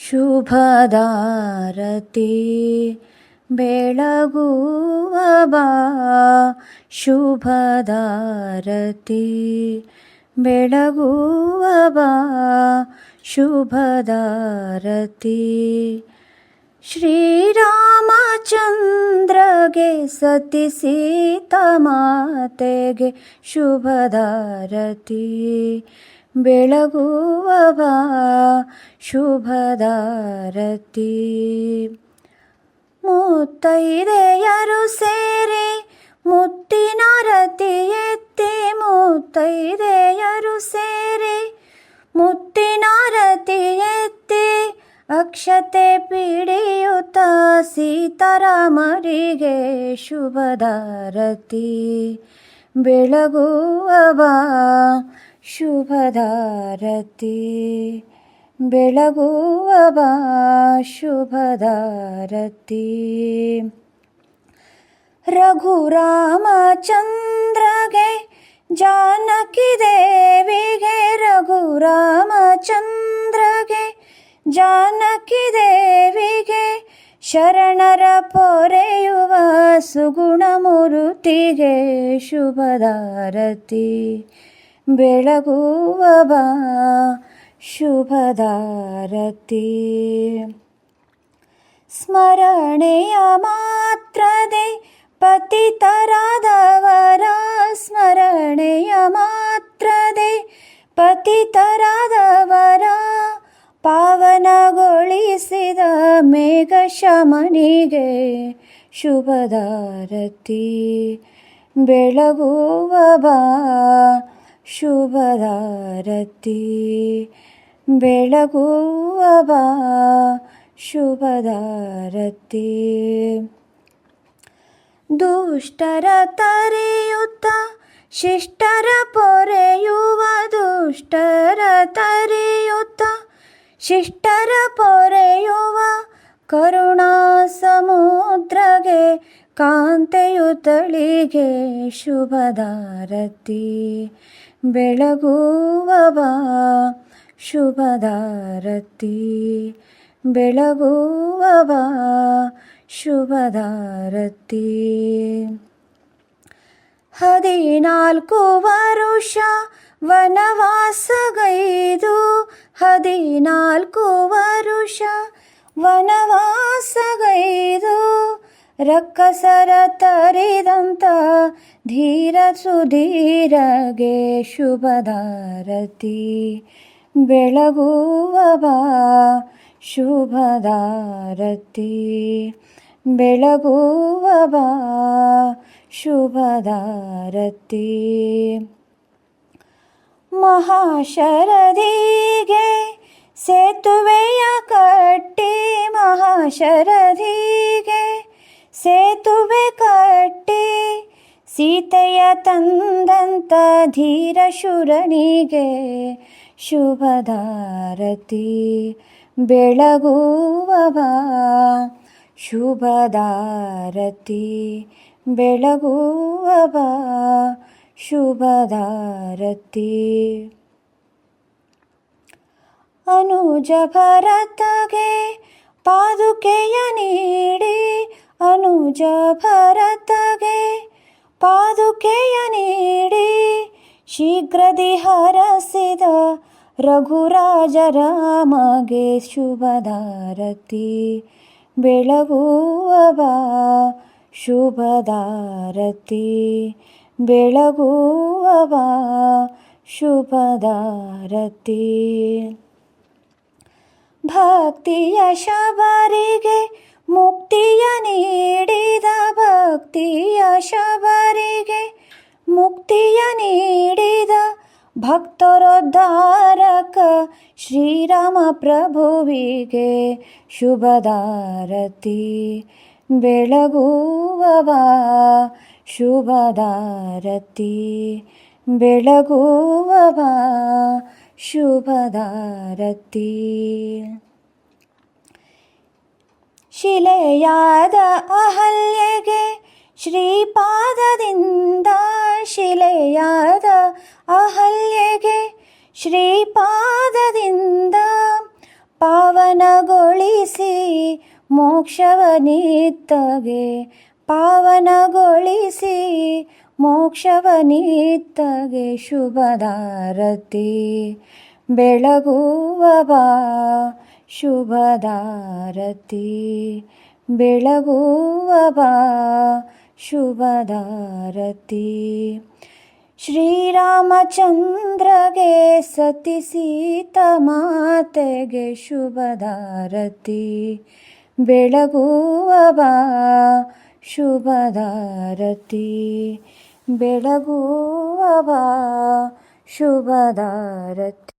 ಶುಭದಾರತಿ ಬೆಳಗುವ ಬಾ ಶುಭದಾರತಿ ಬೆಳಗುವ ಬಾ ಶುಭದಾರತಿ ಶ್ರೀರಾಮಚಂದ್ರಗೆ ಸತಿ ಸೀತಾ ಮಾತೆಗೆ ಶುಭದಾರತಿ ಬೆಳಗುವ ಶುಭದಾರತಿ. ಮುತ್ತೈದೆಯರು ಸೇರಿ ಮುತ್ತಿನ ರತಿ ಎತ್ತಿ ಮುತ್ತೈದೆಯರು ಸೇರಿ ಮುತ್ತಿನ ರತಿ ಎತ್ತಿ, ಅಕ್ಷತೆ ಪಿಡಿಯುತ್ತ ಸೀತಾರಾಮರಿಗೆ ಶುಭದಾರತಿ. ಬೆಳಗುವ ಶುಭದಾರತಿ ಬೆಳಗುವ ಬಾ ಶುಭದಾರತಿ ರಘುರಾಮಚಂದ್ರಗೆ ಜಾನಕಿ ದೇವಿಗೆ ರಘುರಾಮಚಂದ್ರಗೆ ಜಾನಕಿ ದೇವಿಗೆ, ಶರಣರ ಪೊರೆಯುವ ಸುಗುಣ ಮೂರುತಿಗೆ ಶುಭದಾರತಿ ಬೆಳಗುವ ಬಾ ಶುಭದಾರತಿ ಸ್ಮರಣೆಯ ಮಾತ್ರದೆ ಪತಿತರಾದವರ ಸ್ಮರಣೆಯ ಮಾತ್ರದೆ ಪತಿತರಾದವರ ಪಾವನಗೊಳಿಸಿದ ಮೇಘ ಶಮನಿಗೆ ಶುಭದಾರತಿ ಬೆಳಗುವ ಬಾ ಶುಭದಾರತಿ. ಬೆಳಗುವ ಬಾ ಶುಭದಾರತಿ. ದುಷ್ಟರ ತರೆಯುತ್ತ ಶಿಷ್ಟರ ಪೊರೆಯುವ ದುಷ್ಟರ ತರೆಯುತ್ತ ಶಿಷ್ಟರ ಪೊರೆಯುವ ಕರುಣಾ ಸಮುದ್ರಗೆ ಕಾಂತೆಯು ತಳಿಗೆ ಶುಭದಾರತಿ. ಬೆಳಗುವ ಬಾ ಶುಭದಾರತಿ. ಬೆಳಗುವವ ಶುಭದಾರತಿ. ಹದಿನಾಲ್ಕು ವರುಷ ವನವಾಸಗೈದು. ಹದಿನಾಲ್ಕು ವರುಷ ವನವಾಸಗೈದು. ರಕ್ಕಸರ ತರಿದಂತ ಧೀರ ಸುಧೀರಗೆ ಶುಭದಾರತಿ ಬೆಳಗುವ ಬಾ ಶುಭದಾರತಿ ಬೆಳಗುವ ಬಾ ಶುಭದಾರತಿ ಮಹಾಶರದಿಗೆ ಸೇತುವೆಯ ಕಟ್ಟಿ ಮಹಾಶರದಿಗೆ ಸೇತುವೆ ಕಟ್ಟಿ, ಸೀತೆಯ ತಂದಂತ ಧೀರ ಶುರನಿಗೆ ಶುಭದಾರತಿ ಬೆಳಗುವವ. ಶುಭದಾರತಿ ಬೆಳಗುವವ. ಶುಭದಾರತಿ ಅನುಜ ಭರತಗೆ ಪಾದುಕೆಯ ನೀಡಿ ಅನುಜ ಭರತಗೆ ಪಾದುಕೆಯ ನೀಡಿ ಶೀಘ್ರದಿ ಹರಸಿದ ರಘುರಾಜ ರಾಮಗೆ ಶುಭದಾರತಿ. ಬೆಳಗುವ ಶುಭದಾರತಿ. ಬೆಳಗುವ ಶುಭದಾರತಿ. ಭಕ್ತಿಯ ಶಬರಿಗೆ ಭಕ್ತಿಯ ಶಬರಿಗೆ ಮುಕ್ತಿಯ ನೀಡಿದ ಭಕ್ತರೋದ್ಧಾರಕ ಶ್ರೀರಾಮ ಪ್ರಭುವಿಗೆ ಶುಭದಾರತಿ ಬೆಳಗುವ ಬಾ ಶುಭದಾರತಿ ಬೆಳಗುವ ಬಾ ಶುಭದಾರತಿ ಶಿಲೆಯಾದ ಅಹಲ್ಯೆಗೆ ಶ್ರೀಪಾದದಿಂದ ಶಿಲೆಯಾದ ಅಹಲ್ಯೆಗೆ ಶ್ರೀಪಾದದಿಂದ ಪಾವನಗೊಳಿಸಿ ಪಾವನಗೊಳಿಸಿ ಮೋಕ್ಷವನಿತ್ತಗೆ ಪಾವನಗೊಳಿಸಿ ಮೋಕ್ಷವನಿತ್ತಗೆ ಶುಭದಾರತಿ. ಬೆಳಗುವ ಬಾ ಶುಭದಾರತಿ. ಬೆಳಗುವ ಶುಭದಾರತಿ. ಶ್ರೀರಾಮಚಂದ್ರಗೆ ಸತಿ ಸೀತ ಮಾತೆಗೆ ಶುಭದಾರತಿ. ಬೆಳಗುವ ಬಾ ಶುಭದಾರತಿ. ಬೆಳಗುವ ಬಾ ಶುಭದಾರತಿ.